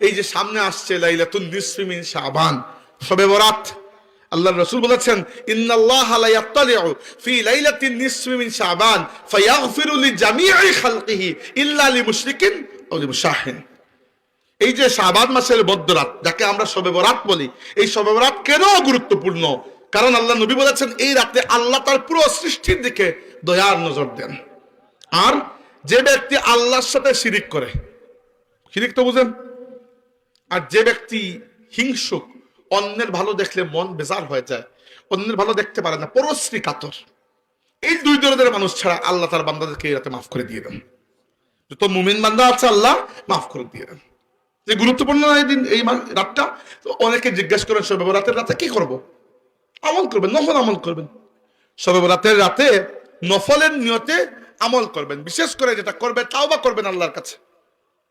এই যে সামনে আসছে লাইলাতুন নিসফিমিন শাবান শবে বরাত। আল্লাহ রাসূল বলেছেন, ইন্নাল্লাহা লা ইয়াত্তালিউ ফি লাইলাতিন শাবান, ফায়াগফিরু লিজামিই খালকিহি ইল্লা লিমুশরিকিন আও লিমুশাহিন. এই যে শাবান মাসের মধ্যরাত যাকে আমরা শবে বরাত বলি, এই শবে বরাত কেন গুরুত্বপূর্ণ? কারণ আল্লাহ নবী বলেছেন, এই রাতে আল্লাহ তার পুরো সৃষ্টির দিকে দয়ার নজর দেন। আর যে ব্যক্তি আল্লাহর সাথে শিরিক করে, শিরিক তো বুঝেন আর যে ব্যক্তি হিংসুক, অন্যের ভালো দেখলে মন বেজার হয়ে যায়, অন্যের ভালো দেখতে পারে না, পরশ্রী কাতর। এই দুই ধরনের মানুষ ছাড়া আল্লাহ তার বান্দাদেরকে এই রাতে মাফ করে দিয়ে দেন। যত মুমিন বান্দা আছে, আল্লাহ মাফ করে দিয়ে দেন। যে গুরুত্বপূর্ণ এই দিন, এই রাতটা, তো অনেকে জিজ্ঞেস করেন, সবে রাতের রাতে কি করব? আমল করবেন, নফল আমল করবেন। সবে রাতের রাতে নফলের নিয়তে আমল করবেন। বিশেষ করে যেটা করবে, তাওবা করবেন আল্লাহর কাছে।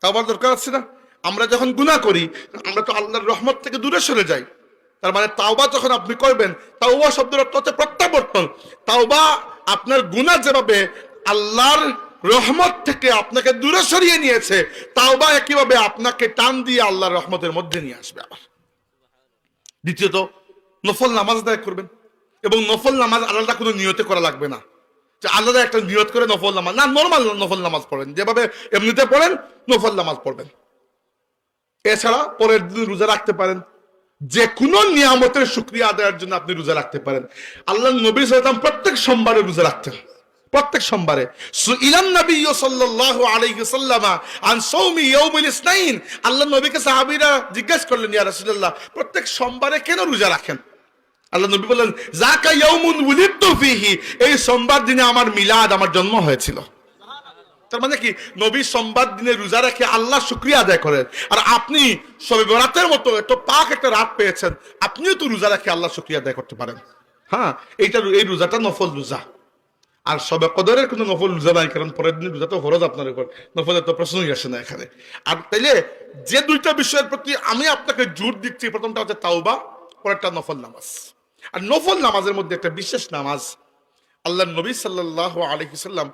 তাওবার দরকার আছে না? আমরা যখন গুনাহ করি, আমরা তো আল্লাহর রহমত থেকে দূরে সরে যাই। তার মানে তাওবা যখন আপনি করবেন, তাওবা শব্দের অর্থ হচ্ছে প্রত্যাবর্তন। তাওবা আপনার গুনাহ যেভাবে আল্লাহর রহমত থেকে আপনাকে দূরে সরিয়ে নিয়েছে, তাওবা একইভাবে আপনাকে টান দিয়ে আল্লাহর রহমতের মধ্যে নিয়ে আসবে আবার। দ্বিতীয়ত, নফল নামাজ আদায় করবেন এবং নফল নামাজ আলাদা কোনো নিয়তে করা লাগবে না। যে আলাদা একটা নিয়ত করে নফল নামাজ না নর্মাল নফল নামাজ পড়েন। যেভাবে এমনিতে পড়েন, নফল নামাজ পড়বেন। এছাড়া পরের দিন রোজা রাখতে পারেন। যে কোনো নিয়ামতের শুক্রিয়া আদায়ের জন্য আপনি রোজা রাখতে পারেন। আল্লাহ নবী সাল্লাম প্রত্যেক সোমবারে রোজা রাখতেন। প্রত্যেক সোমবারে। ইলান নবী সাল্লাল্লাহু আলাইহি সাল্লামা আন সাওমি ইয়াউমুল ইসনাইন। আল্লাহ নবীকে সাহাবীরা জিজ্ঞেস করলেন, ইয়া প্রত্যেক সোমবারে কেন রোজা রাখেন? আল্লাহ নবী বললেন জাকা ইয়াউমুন উলিদতু ফিহি, এই সোমবার দিনে আমার মিলাদ, আমার জন্ম হয়েছিল। তার মানে কি? নবী সোমবার দিনে রোজা রেখে আল্লাহ শুক্রিয়া আদায় করেন। আর আপনি সবে বরাতের মতো এত পাক একটা রাত পেয়েছেন, আপনিও তো রোজা রেখে আল্লাহ শুক্রিয়া আদায় করতে পারেন। হ্যাঁ এইটা এই রোজাটা নফল রোজা। আর সবে কদরের কোনো নফল রোজা নাই, কারণ পরের দিন রোজা তো ফরজ আপনার উপর। নফলের তো প্রশ্নই আসে না এখানে। আর তাইলে যে দুইটা বিষয়ের প্রতি আমি আপনাকে জোর দিচ্ছি, প্রথমটা হচ্ছে তাওবা, পরেরটা নফল নামাজ। আর নফল নামাজের মধ্যে একটা বিশেষ নামাজ আল্লাহ নবী সাল্লাহ আলহিসাল্লাম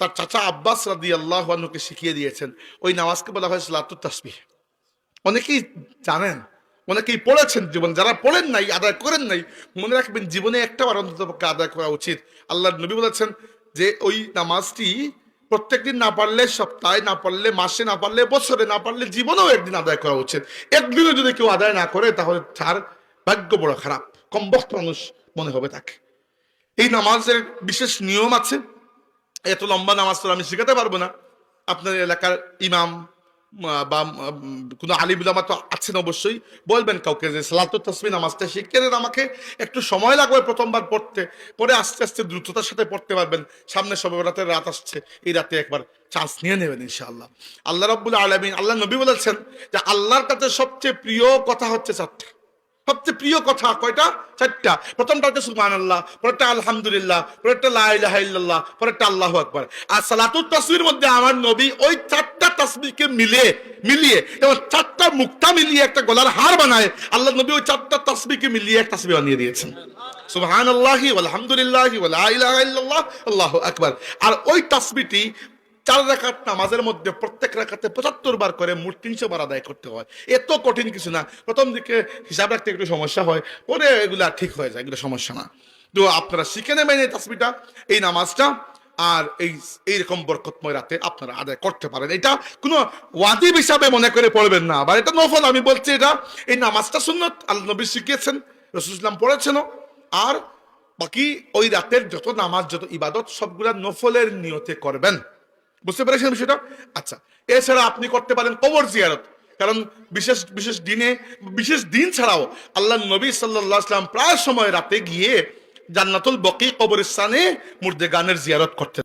তার চাচা আব্বাস রাদি আল্লাহ আনুকে শিখিয়ে দিয়েছেন। ওই নামাজকে বলা হয় সালাতুত তাসবিহ। অনেকেই জানেন, অনেকেই পড়েছেন জীবন, যারা পড়েন নাই, আদায় করেন নাই, মনে রাখবেন জীবনে একটা বার অন্তত পক্ষে আদায় করা উচিত। আল্লাহ নবী বলেছেন যে, ওই নামাজটি প্রত্যেকদিন না পারলে সপ্তাহে, না পারলে মাসে, না পারলে বছরে, না পারলে জীবনেও একদিন আদায় করা উচিত। একদিনও যদি কেউ আদায় না করে, তাহলে তার ভাগ্য বড় খারাপ। কমবক্ত মানুষ মনে হবে তাকে। এই নামাজের বিশেষ নিয়ম আছে। এত লম্বা নামাজ তো আমি শেখাতে পারব না। আপনার এলাকার ইমাম বা কোনো আলিবুলামা তো আছেন অবশ্যই। বলবেন কাউকে যে সালাত তসমি নামাজটা শিখিয়ে দেন আমাকে। একটু সময় লাগবে প্রথমবার পড়তে। পরে আস্তে আস্তে দ্রুততার সাথে পড়তে পারবেন। সামনে সবে রাতের রাত আসছে। এই রাতে একবার চান্স নিয়ে নেবেন ইনশাআল্লাহ। আল্লাহ রব্বুল আলমিন, আল্লাহ নবী বলেছেন যে আল্লাহর কাছে সবচেয়ে প্রিয় কথা হচ্ছে চারটা। সবচেয়ে প্রিয় কথা কয়টা? চারটা। প্রথমটা হচ্ছে সুবহান আল্লাহ পরেরটা আলহামদুলিল্লাহ, পরেরটা লা ইলাহা ইল্লাল্লাহ, পরেরটা আল্লাহ আকবার। আর সালাতুত তসবির মধ্যে আমার নবী ওই চারটা তাসবিহকে মিলে মিলিয়ে এবং চারটা মুক্তা মিলিয়ে একটা গলার হার বানায়, আল্লাহ নবী ওই চারটা তাসবিহকে মিলিয়ে এক তাসবিহ বানিয়ে দিয়েছেন। সুবহান আল্লাহি আলহামদুলিল্লাহি আল্লাহু আকবার। আর ওই তাসবিহটি চার রাকাত নামাজের মধ্যে প্রত্যেক রাকাতে পঁচাত্তর বার করে মোট তিনশো বার আদায় করতে হয়। এত কঠিন কিছু না। প্রথম দিকে হিসাব রাখতে একটু সমস্যা হয়, পরে এগুলা ঠিক হয়ে যায়, এগুলো সমস্যা না। তো আপনারা শিখে নেবেন এই তাসবিটা এই নামাজটা, আর এই এইরকম বরকতময় রাতে আপনারা আদায় করতে পারেন। এটা কোনো ওয়াজিব হিসাবে মনে করে পড়বেন না। আবার এটা নফল, আমি বলছি এটা, এই নামাজটা সুন্নত, আল্লাহ নবী শিখিয়েছেন রসুলাম পড়েছেনও। আর বাকি ওই রাতের যত নামাজ, যত ইবাদত, সবগুলা নফলের নিয়তে করবেন। বুঝতে পেরেছেন বিষয়টা? আচ্ছা এছাড়া আপনি করতে পারেন কবর জিয়ারত। কারণ বিশেষ বিশেষ দিনে, বিশেষ দিন ছাড়াও আল্লাহ নবী সাল্লাহ আসলাম প্রায় সময় রাতে গিয়ে জান্নাতুল বকি কবরস্থানে মুর্দে গানের জিয়ারত করতেন।